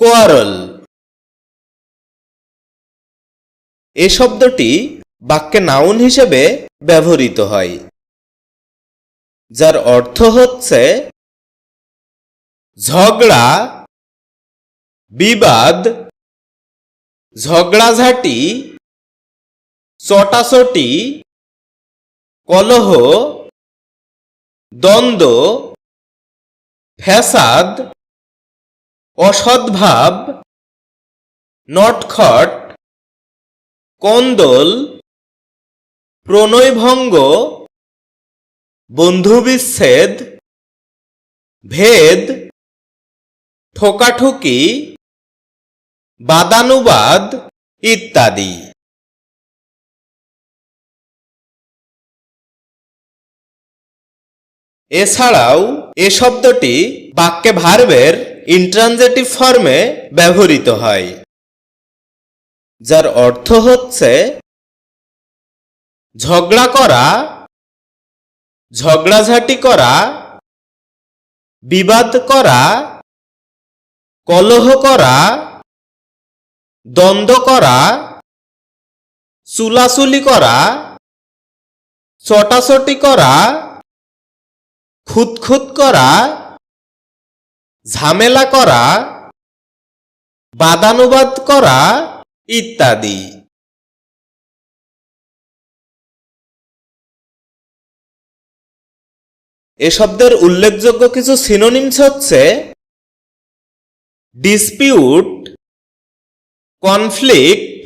Quarrel. এ শব্দটি বাক্যে noun হিসেবে ব্যবহৃত হয়, যার অর্থ হচ্ছে ঝগড়া, বিবাদ, ঝগড়াঝাটি, চটাচটি, কলহ, দ্বন্দ্ব, ফ্যাসাদ অসদ্ভাব নটখট কন্দল প্রণয়ভঙ্গ বন্ধুবিচ্ছেদ ভেদ ঠোকাঠুকি বাদানুবাদ ইত্যাদি। এছাড়াও এ শব্দটি বাক্যে ভার্বের ইন্ট্রানজেটিভ ফর্মে ব্যবহৃত হয়, যার অর্থ হচ্ছে ঝগড়া করা, ঝগড়াঝাটি করা, বিবাদ করা, কলহ করা, দ্বন্দ্ব করা, চুলাচুলি করা, চটাচটি করা, খুঁতখুত করা ঝামেলা করা, বাদানুবাদ করা ইত্যাদি। এ শব্দের উল্লেখযোগ্য কিছু সিনোনিমস হচ্ছে dispute conflict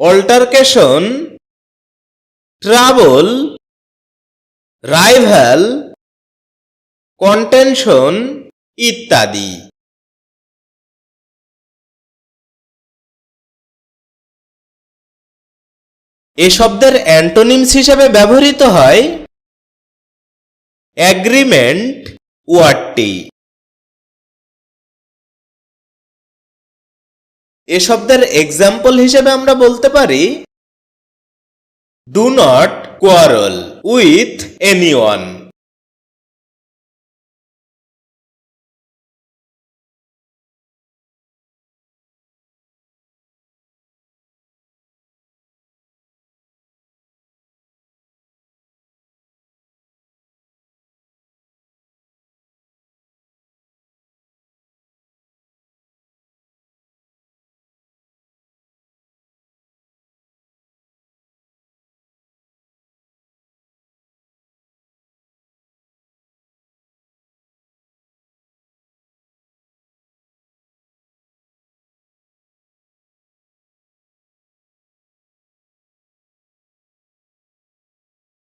altercation trouble rival contention ইত্যাদি। এ শব্দের অ্যান্টোনিমস হিসেবে ব্যবহৃত হয় অ্যাগ্রিমেন্ট ওয়ার্ডটি। এ শব্দের এক্সাম্পল হিসেবে আমরা বলতে পারি do not quarrel with anyone